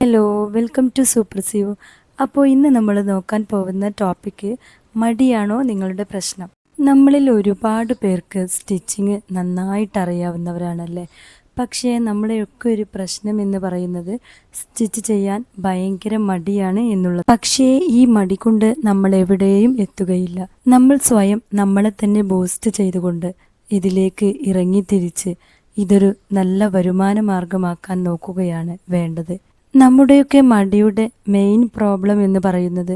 Hello welcome to super സിയോ അപ്പോൾ ഇന്ന് നമ്മൾ നോക്കാൻ പോകുന്ന ടോപ്പിക്ക് മടിയാണോ നിങ്ങളുടെ പ്രശ്നം? നമ്മളിൽ ഒരുപാട് പേർക്ക് സ്റ്റിച്ചിങ് നന്നായിട്ട് അറിയാവുന്നവരാണല്ലേ പക്ഷേ നമ്മളെയൊക്കെ ഒരു പ്രശ്നം എന്ന് പറയുന്നത് സ്റ്റിച്ച് ചെയ്യാൻ ഭയങ്കര മടിയാണ് എന്നുള്ളത്. പക്ഷേ ഈ മടി കൊണ്ട് നമ്മൾ എവിടെയും എത്തുകയില്ല. നമ്മൾ സ്വയം നമ്മളെ തന്നെ ബൂസ്റ്റ് ചെയ്തുകൊണ്ട് ഇതിലേക്ക് ഇറങ്ങി തിരിച്ച് ഇതൊരു നല്ല വരുമാന മാർഗമാക്കാൻ നോക്കുകയാണ് വേണ്ടത്. നമ്മുടെയൊക്കെ മടിയുടെ മെയിൻ പ്രോബ്ലം എന്ന് പറയുന്നത്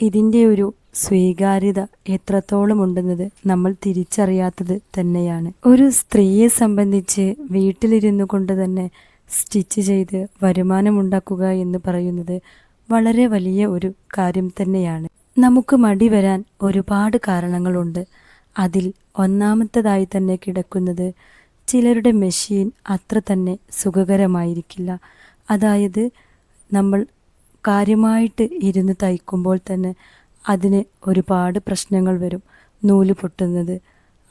ഇതിന്റെ ഒരു സ്വീകാര്യത എത്രത്തോളം ഉണ്ടെന്നത് നമ്മൾ തിരിച്ചറിയാത്തത് തന്നെയാണ്. ഒരു സ്ത്രീയെ സംബന്ധിച്ച് വീട്ടിലിരുന്നു കൊണ്ട് തന്നെ സ്റ്റിച്ച് ചെയ്ത് വരുമാനമുണ്ടാക്കുക എന്ന് പറയുന്നത് വളരെ വലിയ ഒരു കാര്യം തന്നെയാണ്. നമുക്ക് മടി വരാൻ ഒരുപാട് കാരണങ്ങളുണ്ട്. അതിൽ ഒന്നാമത്തതായി തന്നെ കിടക്കുന്നത് ചിലരുടെ മെഷീൻ അത്ര തന്നെ സുഖകരമായിരിക്കില്ല. അതായത് നമ്മൾ കാര്യമായിട്ട് ഇരുന്ന് തയ്ക്കുമ്പോൾ തന്നെ അതിന് ഒരുപാട് പ്രശ്നങ്ങൾ വരും. നൂൽ പൊട്ടുന്നത്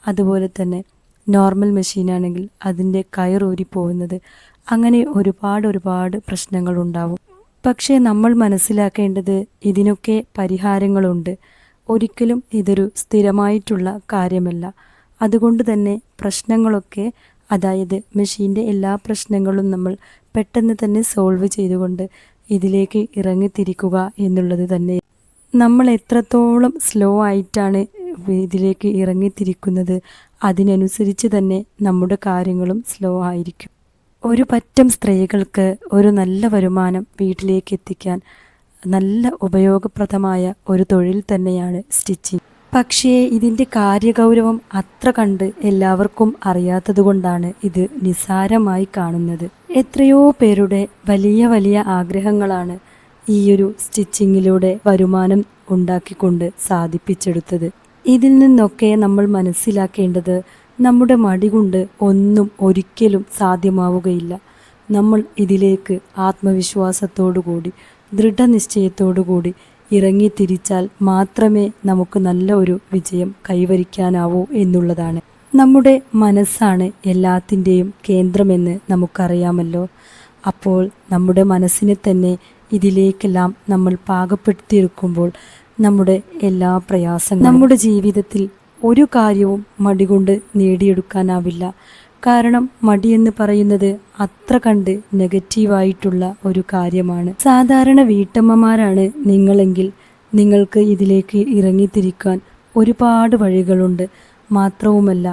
അതുപോലെ തന്നെ നോർമൽ മെഷീനാണെങ്കിൽ അതിന്റെ കയറൂരി പോകുന്നത് അങ്ങനെ ഒരുപാട് ഒരുപാട് പ്രശ്നങ്ങൾ ഉണ്ടാവും. പക്ഷേ നമ്മൾ മനസ്സിലാക്കേണ്ടത് ഇതിനൊക്കെ പരിഹാരങ്ങളുണ്ട്. ഒരിക്കലും ഇതൊരു സ്ഥിരമായിട്ടുള്ള കാര്യമല്ല. അതുകൊണ്ട് തന്നെ പ്രശ്നങ്ങളൊക്കെ അതായത് മെഷീന്റെ എല്ലാ പ്രശ്നങ്ങളും നമ്മൾ പെട്ടെന്ന് തന്നെ സോൾവ് ചെയ്തുകൊണ്ട് ഇതിലേക്ക് ഇറങ്ങിത്തിരിക്കുക എന്നുള്ളത് തന്നെ. നമ്മൾ എത്രത്തോളം സ്ലോ ആയിട്ടാണ് ഇതിലേക്ക് ഇറങ്ങിത്തിരിക്കുന്നത് അതിനനുസരിച്ച് തന്നെ നമ്മുടെ കാര്യങ്ങളും സ്ലോ ആയിരിക്കും. ഒരു പറ്റം സ്ത്രീകൾക്ക് ഒരു നല്ല വരുമാനം വീട്ടിലേക്ക് എത്തിക്കാൻ നല്ല ഉപയോഗപ്രദമായ ഒരു തൊഴിൽ തന്നെയാണ് സ്റ്റിച്ചിങ്. പക്ഷേ ഇതിന്റെ കാര്യഗൗരവം അത്ര കണ്ട് എല്ലാവർക്കും അറിയാത്തതുകൊണ്ടാണ് ഇത് നിസാരമായി കാണുന്നത്. എത്രയോ പേരുടെ വലിയ വലിയ ആഗ്രഹങ്ങളാണ് ഈയൊരു സ്റ്റിച്ചിങ്ങിലൂടെ വരുമാനം ഉണ്ടാക്കിക്കൊണ്ട് സാധിപ്പിച്ചെടുത്തത്. ഇതിൽ നിന്നൊക്കെ നമ്മൾ മനസ്സിലാക്കേണ്ടത് നമ്മുടെ മടി കൊണ്ട് ഒന്നും ഒരിക്കലും സാധ്യമാവുകയില്ല. നമ്മൾ ഇതിലേക്ക് ആത്മവിശ്വാസത്തോടു കൂടി ദൃഢനിശ്ചയത്തോടു ദൃഢനിശ്ചയത്തോടുകൂടി ഇറങ്ങി തിരിച്ചാൽ മാത്രമേ നമുക്ക് നല്ല ഒരു വിജയം കൈവരിക്കാനാവൂ എന്നുള്ളതാണ്. നമ്മുടെ മനസ്സാണ് എല്ലാത്തിന്റെയും കേന്ദ്രമെന്ന് നമുക്കറിയാമല്ലോ. അപ്പോൾ നമ്മുടെ മനസ്സിനെ തന്നെ ഇതിലേക്കെല്ലാം നമ്മൾ പാകപ്പെടുത്തിയെടുക്കുമ്പോൾ നമ്മുടെ എല്ലാ പ്രയാസങ്ങളും നമ്മുടെ ജീവിതത്തിൽ ഒരു കാര്യവും മടികൊണ്ട് നേടിയെടുക്കാനാവില്ല. കാരണം മടിയെന്ന് പറയുന്നത് അത്ര കണ്ട് നെഗറ്റീവായിട്ടുള്ള ഒരു കാര്യമാണ്. സാധാരണ വീട്ടമ്മമാരാണ് നിങ്ങളെങ്കിൽ നിങ്ങൾക്ക് ഇതിലേക്ക് ഇറങ്ങിത്തിരിക്കാൻ ഒരുപാട് വഴികളുണ്ട്. മാത്രവുമല്ല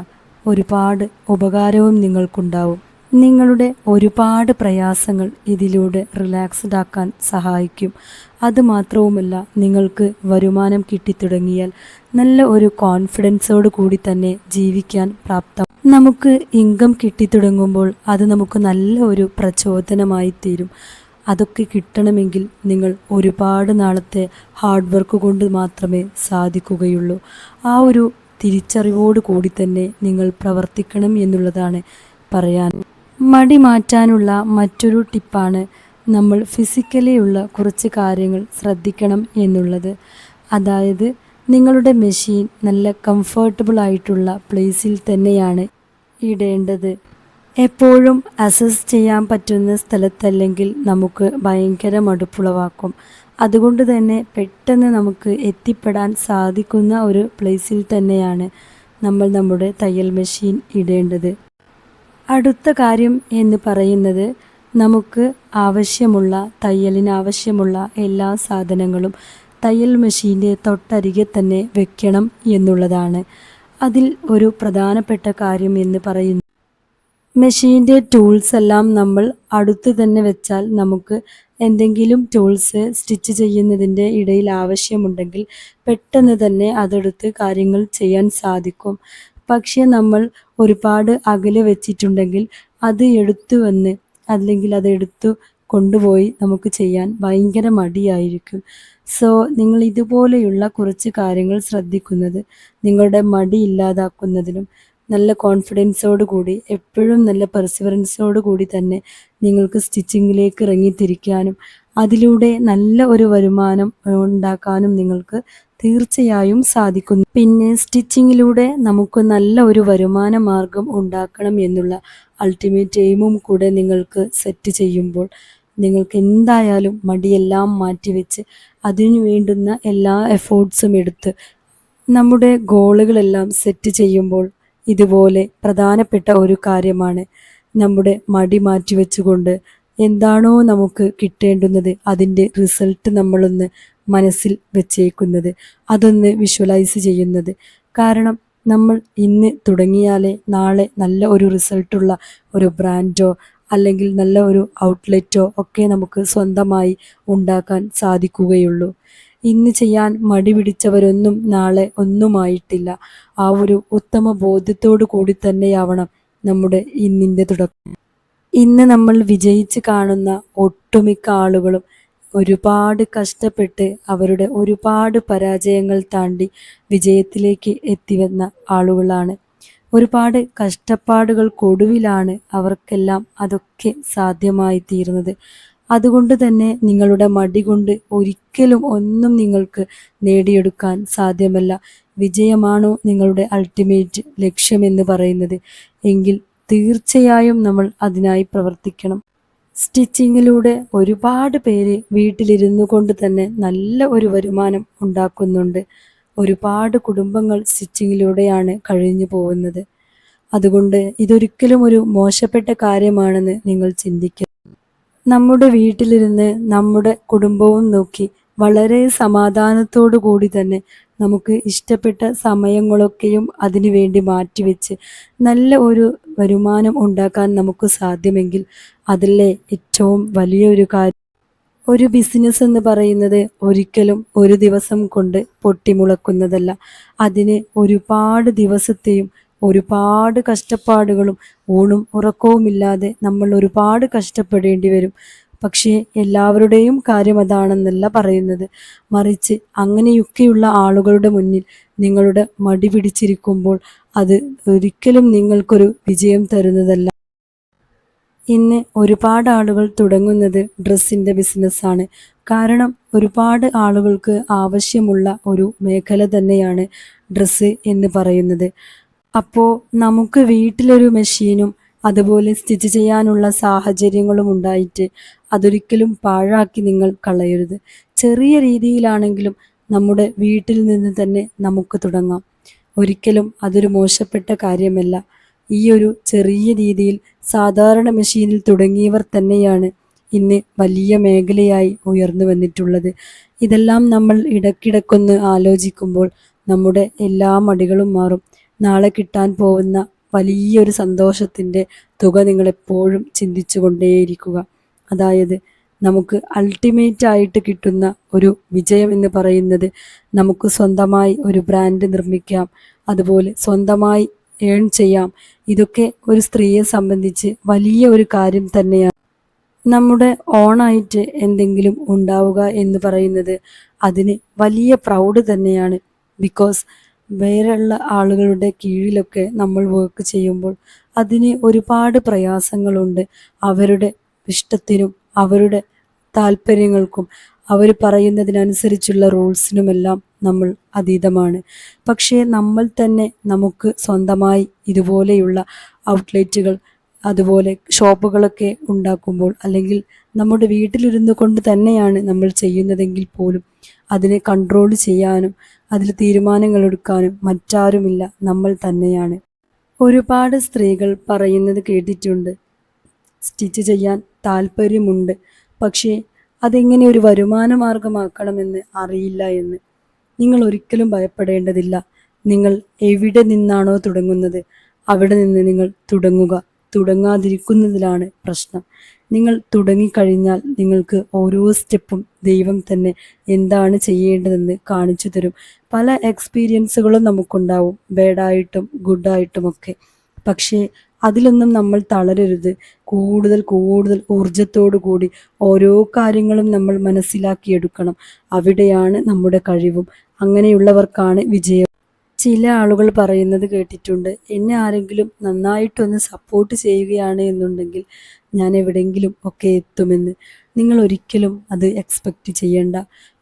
ഒരുപാട് ഉപകാരവും നിങ്ങൾക്കുണ്ടാവും. നിങ്ങളുടെ ഒരുപാട് പ്രയാസങ്ങൾ ഇതിലൂടെ റിലാക്സ്ഡ് ആക്കാൻ സഹായിക്കും. അതുമാത്രവുമല്ല നിങ്ങൾക്ക് വരുമാനം കിട്ടിത്തുടങ്ങിയാൽ നല്ല ഒരു കോൺഫിഡൻസോട് കൂടി തന്നെ ജീവിക്കാൻ പ്രാപ്തം. നമുക്ക് ഇൻകം കിട്ടിത്തുടങ്ങുമ്പോൾ അത് നമുക്ക് നല്ല ഒരു പ്രചോദനമായി തീരും. അതൊക്കെ കിട്ടണമെങ്കിൽ നിങ്ങൾ ഒരുപാട് നാളത്തെ ഹാർഡ് വർക്ക് കൊണ്ട് മാത്രമേ സാധിക്കുകയുള്ളൂ. ആ ഒരു തിരിച്ചറിവോട് കൂടി തന്നെ നിങ്ങൾ പ്രവർത്തിക്കണം എന്നുള്ളതാണ് പറയാൻ മടി മാറ്റാനുള്ള മറ്റൊരു ടിപ്പാണ് നമ്മൾ ഫിസിക്കലി ഉള്ള കുറച്ച് കാര്യങ്ങൾ ശ്രദ്ധിക്കണം എന്നുള്ളത്. അതായത് നിങ്ങളുടെ മെഷീൻ നല്ല കംഫർട്ടബിൾ ആയിട്ടുള്ള പ്ലേസിൽ തന്നെയാണ് ഇടേണ്ടത്. എപ്പോഴും അസസ് ചെയ്യാൻ പറ്റുന്ന സ്ഥലത്തല്ലെങ്കിൽ നമുക്ക് ഭയങ്കര മടുപ്പുളവാക്കും. അതുകൊണ്ട് തന്നെ പെട്ടെന്ന് നമുക്ക് എത്തിപ്പെടാൻ സാധിക്കുന്ന ഒരു പ്ലേസിൽ തന്നെയാണ് നമ്മൾ നമ്മുടെ തയ്യൽ മെഷീൻ ഇടേണ്ടത്. അടുത്ത കാര്യം എന്ന് പറയുന്നത് നമുക്ക് ആവശ്യമുള്ള തയ്യലിന് ആവശ്യമുള്ള എല്ലാ സാധനങ്ങളും തയ്യൽ മെഷീന്റെ തൊട്ടരികെ തന്നെ വെക്കണം എന്നുള്ളതാണ്. അതിൽ ഒരു പ്രധാനപ്പെട്ട കാര്യം എന്ന് പറയുന്നു. മെഷീന്റെ ടൂൾസ് എല്ലാം നമ്മൾ അടുത്ത് തന്നെ വെച്ചാൽ നമുക്ക് എന്തെങ്കിലും ടൂൾസ് സ്റ്റിച്ച് ചെയ്യുന്നതിന്റെ ഇടയിൽ ആവശ്യമുണ്ടെങ്കിൽ പെട്ടെന്ന് തന്നെ അതെടുത്ത് കാര്യങ്ങൾ ചെയ്യാൻ സാധിക്കും. പക്ഷേ നമ്മൾ ഒരുപാട് അകലെ വെച്ചിട്ടുണ്ടെങ്കിൽ അത് എടുത്തു വന്ന് അല്ലെങ്കിൽ അത് എടുത്തു കൊണ്ടുപോയി നമുക്ക് ചെയ്യാൻ ഭയങ്കര മടിയായിരിക്കും. സോ നിങ്ങൾ ഇതുപോലെയുള്ള കുറച്ച് കാര്യങ്ങൾ ശ്രദ്ധിക്കുന്നത് നിങ്ങളുടെ മടി ഇല്ലാതാക്കുന്നതിനും നല്ല കോൺഫിഡൻസോട് കൂടി എപ്പോഴും നല്ല പെർസിവറൻസോട് കൂടി തന്നെ നിങ്ങൾക്ക് സ്റ്റിച്ചിങ്ങിലേക്ക് ഇറങ്ങിത്തിരിക്കാനും അതിലൂടെ നല്ല ഒരു വരുമാനം ഉണ്ടാക്കാനും നിങ്ങൾക്ക് തീർച്ചയായും സാധിക്കുന്നു. പിന്നെ സ്റ്റിച്ചിങ്ങിലൂടെ നമുക്ക് നല്ല ഒരു വരുമാന മാർഗം ഉണ്ടാക്കണം എന്നുള്ള അൾട്ടിമേറ്റ് എയിമും കൂടെ നിങ്ങൾക്ക് സെറ്റ് ചെയ്യുമ്പോൾ നിങ്ങൾക്ക് എന്തായാലും മടിയെല്ലാം മാറ്റിവെച്ച് അതിനു വേണ്ടുന്ന എല്ലാ എഫേർട്സും എടുത്ത് നമ്മുടെ ഗോളുകളെല്ലാം സെറ്റ് ചെയ്യുമ്പോൾ ഇതുപോലെ പ്രധാനപ്പെട്ട ഒരു കാര്യമാണ് നമ്മുടെ മടി മാറ്റിവെച്ചുകൊണ്ട് എന്താണോ നമുക്ക് കിട്ടേണ്ടുന്നത് അതിന്റെ റിസൾട്ട് നമ്മളൊന്ന് മനസ്സിൽ വെച്ചേക്കുന്നത് അതൊന്ന് വിഷ്വലൈസ് ചെയ്യുന്നത്. കാരണം നമ്മൾ ഇന്ന് തുടങ്ങിയാലേ നാളെ നല്ല ഒരു റിസൾട്ടുള്ള ഒരു ബ്രാൻഡോ അല്ലെങ്കിൽ നല്ല ഒരു ഔട്ട്ലെറ്റോ ഒക്കെ നമുക്ക് സ്വന്തമായി ഉണ്ടാക്കാൻ സാധിക്കുകയുള്ളൂ. ഇന്ന് ചെയ്യാൻ മടി പിടിച്ചവരൊന്നും നാളെ ഒന്നുമായിട്ടില്ല. ആ ഒരു ഉത്തമ ബോധ്യത്തോടു കൂടി തന്നെയാവണം നമ്മുടെ ഇന്നിന്റെ തുടക്കം. ഇന്ന് നമ്മൾ വിജയിച്ച് കാണുന്ന ഒട്ടുമിക്ക ആളുകളും ഒരുപാട് കഷ്ടപ്പെട്ട് അവരുടെ ഒരുപാട് പരാജയങ്ങൾ താണ്ടി വിജയത്തിലേക്ക് എത്തിവന്ന ആളുകളാണ്. ഒരുപാട് കഷ്ടപ്പാടുകൾക്കൊടുവിലാണ് അവർക്കെല്ലാം അതൊക്കെ സാധ്യമായി തീരുന്നത്. അതുകൊണ്ട് തന്നെ നിങ്ങളുടെ മടി കൊണ്ട് ഒരിക്കലും ഒന്നും നിങ്ങൾക്ക് നേടിയെടുക്കാൻ സാധ്യമല്ല. വിജയമാണോ നിങ്ങളുടെ അൾട്ടിമേറ്റ് ലക്ഷ്യമെന്ന് പറയുന്നത്. എങ്കിൽ തീർച്ചയായും നമ്മൾ അതിനായി പ്രവർത്തിക്കണം. സ്റ്റിച്ചിങ്ങിലൂടെ ഒരുപാട് പേര് വീട്ടിലിരുന്നു കൊണ്ട് തന്നെ നല്ല ഒരു വരുമാനം ഉണ്ടാക്കുന്നുണ്ട്. ഒരുപാട് കുടുംബങ്ങൾ സ്റ്റിച്ചിങ്ങിലൂടെയാണ് കഴിഞ്ഞു പോകുന്നത്. അതുകൊണ്ട് ഇതൊരിക്കലും ഒരു മോശപ്പെട്ട കാര്യമാണെന്ന് നിങ്ങൾ ചിന്തിക്കുക നമ്മുടെ വീട്ടിലിരുന്ന് നമ്മുടെ കുടുംബവും നോക്കി വളരെ സമാധാനത്തോടു കൂടി തന്നെ നമുക്ക് ഇഷ്ടപ്പെട്ട സമയങ്ങളൊക്കെയും അതിനു വേണ്ടി മാറ്റിവെച്ച് നല്ല ഒരു വരുമാനം ഉണ്ടാക്കാൻ നമുക്ക് സാധ്യമെങ്കിൽ അതല്ലേ ഏറ്റവും വലിയൊരു കാര്യം. ഒരു ബിസിനസ് എന്ന് പറയുന്നത് ഒരിക്കലും ഒരു ദിവസം കൊണ്ട് പൊട്ടിമുളക്കുന്നതല്ല. അതിന് ഒരുപാട് ദിവസത്തെയും ഒരുപാട് കഷ്ടപ്പാടുകളും ഊണും ഉറക്കവുമില്ലാതെ നമ്മൾ ഒരുപാട് കഷ്ടപ്പെടേണ്ടി വരും. പക്ഷേ എല്ലാവരുടെയും കാര്യം അതാണെന്നല്ല പറയുന്നത്. മറിച്ച് അങ്ങനെയൊക്കെയുള്ള ആളുകളുടെ മുന്നിൽ നിങ്ങളുടെ മടി പിടിച്ചിരിക്കുമ്പോൾ അത് ഒരിക്കലും നിങ്ങൾക്കൊരു വിജയം തരുന്നതല്ല. ഇന്ന് ഒരുപാട് ആളുകൾ തുടങ്ങുന്നത് ഡ്രസ്സിന്റെ ബിസിനസ്സാണ്. കാരണം ഒരുപാട് ആളുകൾക്ക് ആവശ്യമുള്ള ഒരു മേഖല തന്നെയാണ് ഡ്രസ്സ് എന്ന് പറയുന്നത്. അപ്പോൾ നമുക്ക് വീട്ടിലൊരു മെഷീനും അതുപോലെ സ്റ്റിച്ച് ചെയ്യാനുള്ള സാഹചര്യങ്ങളും ഉണ്ടായിട്ട് അതൊരിക്കലും പാഴാക്കി നിങ്ങൾ കളയരുത്. ചെറിയ രീതിയിലാണെങ്കിലും നമ്മുടെ വീട്ടിൽ നിന്ന് തന്നെ നമുക്ക് തുടങ്ങാം. ഒരിക്കലും അതൊരു മോശപ്പെട്ട കാര്യമല്ല. ഈ ഒരു ചെറിയ രീതിയിൽ സാധാരണ മെഷീനിൽ തുടങ്ങിയവർ തന്നെയാണ് ഇന്ന് വലിയ മേഖലയായി ഉയർന്നു വന്നിട്ടുള്ളത്. ഇതെല്ലാം നമ്മൾ ഇടക്കിടക്കൊന്ന് ആലോചിക്കുമ്പോൾ നമ്മുടെ എല്ലാ മടികളും മാറും. നാളെ കിട്ടാൻ പോകുന്ന വലിയൊരു സന്തോഷത്തിന്റെ തുക നിങ്ങളെപ്പോഴും ചിന്തിച്ചു കൊണ്ടേയിരിക്കുക അതായത് നമുക്ക് അൾട്ടിമേറ്റ് ആയിട്ട് കിട്ടുന്ന ഒരു വിജയം എന്ന് പറയുന്നത് നമുക്ക് സ്വന്തമായി ഒരു ബ്രാൻഡ് നിർമ്മിക്കാം അതുപോലെ സ്വന്തമായി ഏൺ ചെയ്യാം. ഇതൊക്കെ ഒരു സ്ത്രീയെ സംബന്ധിച്ച് വലിയ ഒരു കാര്യം തന്നെയാണ്. നമ്മുടെ ഓണായിട്ട് എന്തെങ്കിലും ഉണ്ടാവുക എന്ന് പറയുന്നത് അതിന് വലിയ പ്രൗഡ് തന്നെയാണ്. ബിക്കോസ് വേറെയുള്ള ആളുകളുടെ കീഴിലൊക്കെ നമ്മൾ വർക്ക് ചെയ്യുമ്പോൾ അതിന് ഒരുപാട് പ്രയാസങ്ങളുണ്ട്. അവരുടെ ഇഷ്ടത്തിനും അവരുടെ താല്പര്യങ്ങൾക്കും അവർ പറയുന്നതിനനുസരിച്ചുള്ള റൂൾസിനുമെല്ലാം നമ്മൾ അതീതമാണ്. പക്ഷേ നമ്മൾ തന്നെ നമുക്ക് സ്വന്തമായി ഇതുപോലെയുള്ള ഔട്ട്ലെറ്റുകൾ അതുപോലെ ഷോപ്പുകളൊക്കെ ഉണ്ടാക്കുമ്പോൾ അല്ലെങ്കിൽ നമ്മുടെ വീട്ടിലിരുന്നു കൊണ്ട് തന്നെയാണ് നമ്മൾ ചെയ്യുന്നതെങ്കിൽ പോലും അതിനെ കൺട്രോൾ ചെയ്യാനും അതിൽ തീരുമാനങ്ങൾ എടുക്കാനും മറ്റാരുമില്ല നമ്മൾ തന്നെയാണ്. ഒരുപാട് സ്ത്രീകൾ പറയുന്നത് കേട്ടിട്ടുണ്ട്. സ്റ്റിച്ച് ചെയ്യാൻ താല്പര്യമുണ്ട്. പക്ഷേ അതെങ്ങനെ ഒരു വരുമാന മാർഗമാക്കണമെന്ന് അറിയില്ല എന്ന് നിങ്ങൾ ഒരിക്കലും ഭയപ്പെടേണ്ടതില്ല. നിങ്ങൾ എവിടെ നിന്നാണോ തുടങ്ങുന്നത് അവിടെ നിന്ന് നിങ്ങൾ തുടങ്ങുക. തുടങ്ങാതിരിക്കുന്നതിലാണ് പ്രശ്നം. നിങ്ങൾ തുടങ്ങിക്കഴിഞ്ഞാൽ നിങ്ങൾക്ക് ഓരോ സ്റ്റെപ്പും ദൈവം തന്നെ എന്താണ് ചെയ്യേണ്ടതെന്ന് കാണിച്ചു തരും. പല എക്സ്പീരിയൻസുകളും നമുക്കുണ്ടാവും ബാഡായിട്ടും ഗുഡായിട്ടുമൊക്കെ. പക്ഷേ അതിലൊന്നും നമ്മൾ തളരരുത്. കൂടുതൽ കൂടുതൽ ഊർജത്തോടു കൂടി ഓരോ കാര്യങ്ങളും നമ്മൾ മനസ്സിലാക്കിയെടുക്കണം. അവിടെയാണ് നമ്മുടെ കഴിവും. അങ്ങനെയുള്ളവർക്കാണ് വിജയം. ചില ആളുകൾ പറയുന്നത് കേട്ടിട്ടുണ്ട്. എന്നെ ആരെങ്കിലും നന്നായിട്ടൊന്ന് സപ്പോർട്ട് ചെയ്യുകയാണ് എന്നുണ്ടെങ്കിൽ ഞാൻ എവിടെയെങ്കിലും ഒക്കെ എത്തുമെന്ന്. നിങ്ങൾ ഒരിക്കലും അത് എക്സ്പെക്റ്റ് ചെയ്യണ്ട.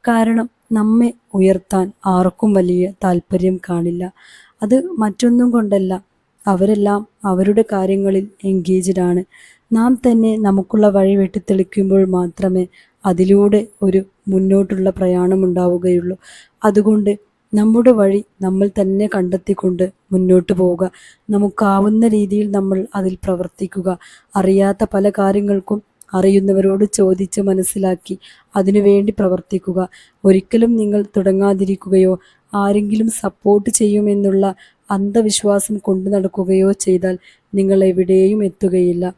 കാരണം നമ്മെ ഉയർത്താൻ ആർക്കും വലിയ താല്പര്യം കാണില്ല. അത് മറ്റൊന്നും കൊണ്ടല്ല. അവരെല്ലാം അവരുടെ കാര്യങ്ങളിൽ എൻഗേജ്ഡ് ആണ്. നാം തന്നെ നമുക്കുള്ള വഴി വെട്ടിത്തെളിക്കുമ്പോൾ മാത്രമേ അതിലൂടെ ഒരു മുന്നോട്ടുള്ള പ്രയാണം ഉണ്ടാവുകയുള്ളൂ. അതുകൊണ്ട് നമ്മുടെ വഴി നമ്മൾ തന്നെ കണ്ടെത്തിക്കൊണ്ട് മുന്നോട്ട് പോവുക. നമുക്കാവുന്ന രീതിയിൽ നമ്മൾ അതിൽ പ്രവർത്തിക്കുക. അറിയാത്ത പല കാര്യങ്ങൾക്കും അറിയുന്നവരോട് ചോദിച്ച് മനസ്സിലാക്കി അതിനുവേണ്ടി പ്രവർത്തിക്കുക. ഒരിക്കലും നിങ്ങൾ തുടങ്ങാതിരിക്കുകയോ ആരെങ്കിലും സപ്പോർട്ട് ചെയ്യുമെന്നുള്ള അന്ധവിശ്വാസം കൊണ്ടു നടക്കുകയോ ചെയ്താൽ നിങ്ങൾ എവിടെയും എത്തുകയില്ല.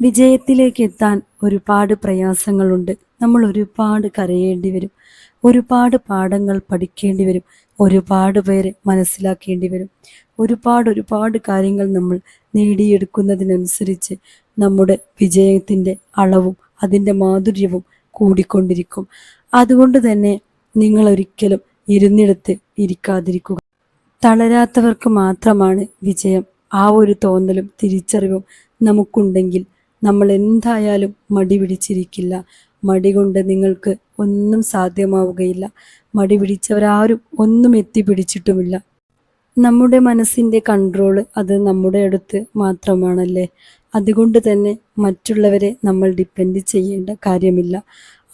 വിജയത്തിലേക്ക് എത്താൻ ഒരുപാട് പ്രയാസങ്ങളുണ്ട്. നമ്മൾ ഒരുപാട് കരയേണ്ടി വരും. ഒരുപാട് പാഠങ്ങൾ പഠിക്കേണ്ടി വരും. ഒരുപാട് പേരെ മനസ്സിലാക്കേണ്ടി വരും. ഒരുപാട് ഒരുപാട് കാര്യങ്ങൾ നമ്മൾ നേടിയെടുക്കുന്നതിനനുസരിച്ച് നമ്മുടെ വിജയത്തിന്റെ അളവും അതിന്റെ മാധുര്യവും കൂടിക്കൊണ്ടിരിക്കും. അതുകൊണ്ട് തന്നെ നിങ്ങൾ ഒരിക്കലും ഇരുന്നിടത്ത് ഇരിക്കാതിരിക്കുക. തളരാത്തവർക്ക് മാത്രമാണ് വിജയം. ആ ഒരു തോന്നലും തിരിച്ചറിവും നമുക്കുണ്ടെങ്കിൽ നമ്മൾ എന്തായാലും മടി പിടിച്ചിരിക്കില്ല. മടി കൊണ്ട് നിങ്ങൾക്ക് ഒന്നും സാധ്യമാവുകയില്ല. മടി പിടിച്ചവരാരും ഒന്നും എത്തിപ്പിടിച്ചിട്ടുമില്ല നമ്മുടെ മനസ്സിന്റെ കൺട്രോൾ അത് നമ്മുടെ അടുത്ത് മാത്രമാണല്ലേ? അതുകൊണ്ട് തന്നെ മറ്റുള്ളവരെ നമ്മൾ ഡിപ്പെൻഡ് ചെയ്യേണ്ട കാര്യമില്ല.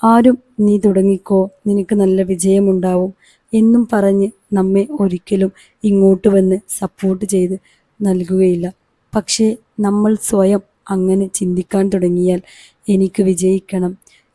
ആരും നീ തുടങ്ങിക്കോ നിനക്ക് നല്ല വിജയമുണ്ടാവും എന്നും പറഞ്ഞ് നമ്മെ ഒരിക്കലും ഇങ്ങോട്ട് വന്ന് സപ്പോർട്ട് ചെയ്ത് നൽകുകയില്ല. പക്ഷേ നമ്മൾ സ്വയം അങ്ങനെ ചിന്തിക്കാൻ തുടങ്ങിയാൽ എനിക്ക് വിജയിക്കണം.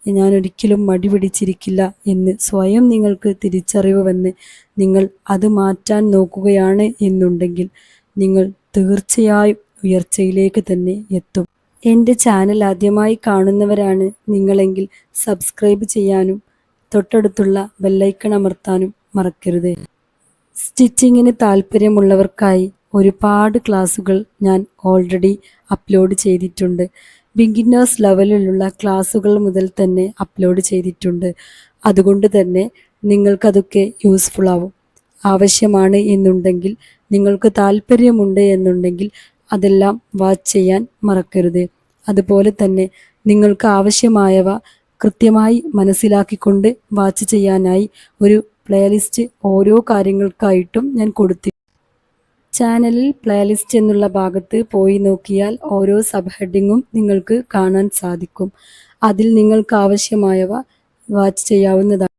ഞാൻ ഒരിക്കലും മടി പിടിച്ചിരിക്കില്ല എന്ന് സ്വയം നിങ്ങൾക്ക് തിരിച്ചറിവ് വന്ന് നിങ്ങൾ അത് മാറ്റാൻ നോക്കുകയാണ് എന്നുണ്ടെങ്കിൽ നിങ്ങൾ തീർച്ചയായും ഉയർച്ചയിലേക്ക് തന്നെ എത്തും. എന്റെ ചാനൽ ആദ്യമായി കാണുന്നവരാണ് നിങ്ങളെങ്കിൽ സബ്സ്ക്രൈബ് ചെയ്യാനും തൊട്ടടുത്തുള്ള ബെല്ലൈക്കൺ അമർത്താനും മറക്കരുത്. സ്റ്റിച്ചിങ്ങിന് താല്പര്യമുള്ളവർക്കായി ഒരുപാട് ക്ലാസ്സുകൾ ഞാൻ ഓൾറെഡി അപ്ലോഡ് ചെയ്തിട്ടുണ്ട്. ബിഗിനേഴ്സ് ലെവലിലുള്ള ക്ലാസ്സുകൾ മുതൽ തന്നെ അപ്ലോഡ് ചെയ്തിട്ടുണ്ട്. അതുകൊണ്ട് തന്നെ നിങ്ങൾക്കതൊക്കെ യൂസ്ഫുൾ ആവും. ആവശ്യമാണ് എന്നുണ്ടെങ്കിൽ നിങ്ങൾക്ക് താല്പര്യമുണ്ട് എന്നുണ്ടെങ്കിൽ അതെല്ലാം വാച്ച് ചെയ്യാൻ മറക്കരുത്. അതുപോലെ തന്നെ നിങ്ങൾക്ക് ആവശ്യമായവ കൃത്യമായി മനസ്സിലാക്കിക്കൊണ്ട് വാച്ച് ചെയ്യാനായി ഒരു പ്ലേലിസ്റ്റ് ഓരോ കാര്യങ്ങൾക്കായിട്ടും ഞാൻ കൊടുത്തി ചാനലിൽ പ്ലേലിസ്റ്റ് എന്നുള്ള ഭാഗത്ത് പോയി നോക്കിയാൽ ഓരോ സബ് ഹെഡിങ്ങും നിങ്ങൾക്ക് കാണാൻ സാധിക്കും. അതിൽ നിങ്ങൾക്ക് ആവശ്യമായവ വാച്ച് ചെയ്യാവുന്നതാണ്.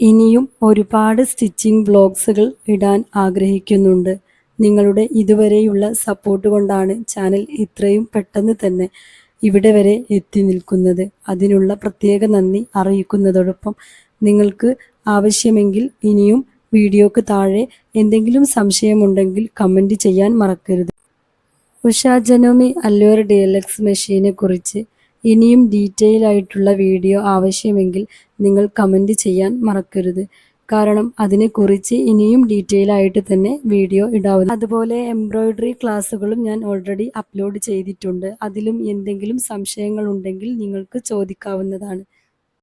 ഇനിയും ഒരുപാട് സ്റ്റിച്ചിങ് വ്ലോഗ്സുകൾ ഇടാൻ ആഗ്രഹിക്കുന്നുണ്ട്. നിങ്ങളുടെ ഇതുവരെയുള്ള സപ്പോർട്ട് കൊണ്ടാണ് ചാനൽ ഇത്രയും പെട്ടെന്ന് തന്നെ ഇവിടെ വരെ എത്തി നിൽക്കുന്നത്. അതിനുള്ള പ്രത്യേക നന്ദി അറിയിക്കുന്നതോടൊപ്പം നിങ്ങൾക്ക് ആവശ്യമെങ്കിൽ ഇനിയും വീഡിയോക്ക് താഴെ എന്തെങ്കിലും സംശയമുണ്ടെങ്കിൽ കമന്റ് ചെയ്യാൻ മറക്കരുത്. Usha Janome Allure D L X മെഷീനെ കുറിച്ച് ഇനിയും ഡീറ്റെയിൽ ആയിട്ടുള്ള വീഡിയോ ആവശ്യമെങ്കിൽ നിങ്ങൾ കമന്റ് ചെയ്യാൻ മറക്കരുത്. കാരണം അതിനെക്കുറിച്ച് ഇനിയും ഡീറ്റെയിൽ ആയിട്ട് തന്നെ വീഡിയോ ഇടാവുന്നു അതുപോലെ എംബ്രോയിഡറി ക്ലാസ്സുകളും ഞാൻ ഓൾറെഡി അപ്ലോഡ് ചെയ്തിട്ടുണ്ട്. അതിലും എന്തെങ്കിലും സംശയങ്ങൾ ഉണ്ടെങ്കിൽ നിങ്ങൾക്ക് ചോദിക്കാവുന്നതാണ്.